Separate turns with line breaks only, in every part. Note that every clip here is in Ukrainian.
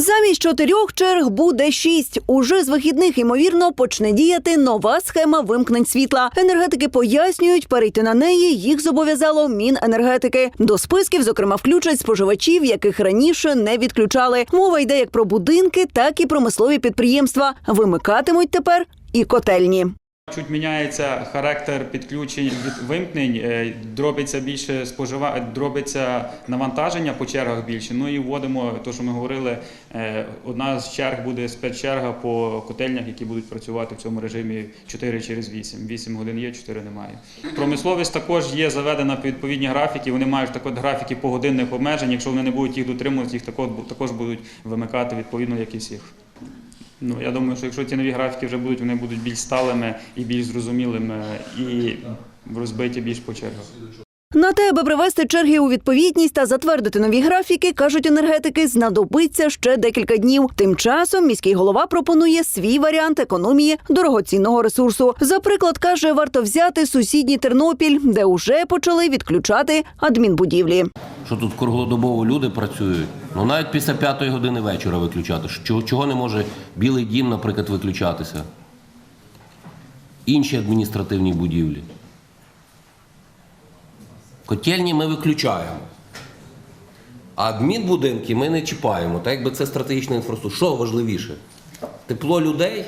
Замість чотирьох черг буде шість. Уже з вихідних ймовірно почне діяти нова схема вимкнень світла. Енергетики пояснюють, перейти на неї їх зобов'язало Міненергетики. До списків, зокрема, включать споживачів, яких раніше не відключали. Мова йде як про будинки, так і промислові підприємства. Вимикатимуть тепер і котельні.
Чуть міняється характер підключень від вимкнень, е, дробиться більше спожива... дробиться навантаження по чергах більше. Ну і вводимо те, що ми говорили. е, Одна з черг буде спецчерга по котельнях, які будуть працювати в цьому режимі 4 через 8. 8 годин є, 4 немає. Промисловість також є заведена під відповідні графіки. Вони мають так от графіки погодинних обмежень. Якщо вони не будуть їх дотримуватися, їх також, також будуть вимикати відповідно якісь їх. Ну, я думаю, що якщо ці нові графіки вже будуть, вони будуть більш сталими і більш зрозумілими і розбиті більш по чергах.
На те, аби привести черги у відповідність та затвердити нові графіки, кажуть енергетики, знадобиться ще декілька днів. Тим часом міський голова пропонує свій варіант економії дорогоцінного ресурсу. За приклад каже, варто взяти сусідній Тернопіль, де уже почали відключати адмінбудівлі.
Що тут круглодобово люди працюють. Ну навіть після п'ятої години вечора виключати. Чого, чого не може Білий дім, наприклад, виключатися? Інші адміністративні будівлі. Котельні ми виключаємо. А адмінбудинки ми не чіпаємо, так якби це стратегічна інфраструктура. Що важливіше? Тепло людей?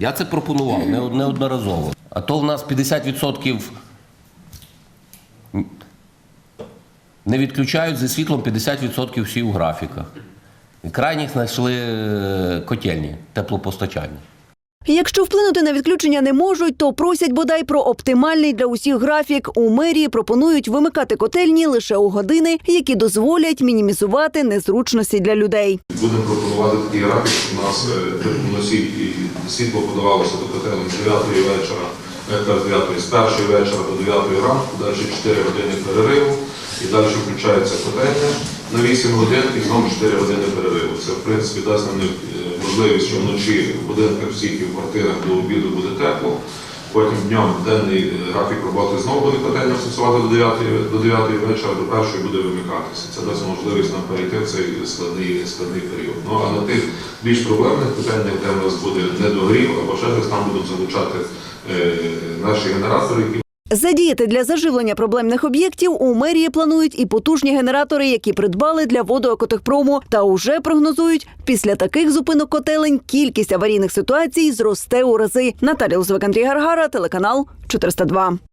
Я це пропонував неодноразово. А то в нас 50% не відключають зі світлом 50% всі у графіках. І крайніх знайшли е, котельні, теплопостачання.
Якщо вплинути на відключення не можуть, то просять бодай про оптимальний для усіх графік. У мерії пропонують вимикати котельні лише у години, які дозволять мінімізувати незручності для людей.
Будемо пропонувати такий графік, у нас теплоносій світло подавалося до котелень з 9 вечора, е, з 9 з 1 вечора до 9 ранку, далі 4 години перериву, і далі включається котельня на 8 годин і знову 4 години перериву. Це, в принципі, дасть нам е, можливість, що вночі в будинках всіх і в квартирах до обіду буде тепло. Потім днем денний е, графік роботи знову буде котельня працювати до 9, до 9 вечора, до першої буде вимикатися. Це дасть можливість нам перейти в цей складний, складний період. Ну а на тих більш проблемних питаннях, де в нас буде недогрів або ще десь там будуть залучати е, наші генератори, які
Задіяти для заживлення проблемних об'єктів у мерії планують і потужні генератори, які придбали для водоекотехпрому, та уже прогнозують, після таких зупинок котелень кількість аварійних ситуацій зросте у рази. Наталі Лузвик, Андрій Гаргара, телеканал 402.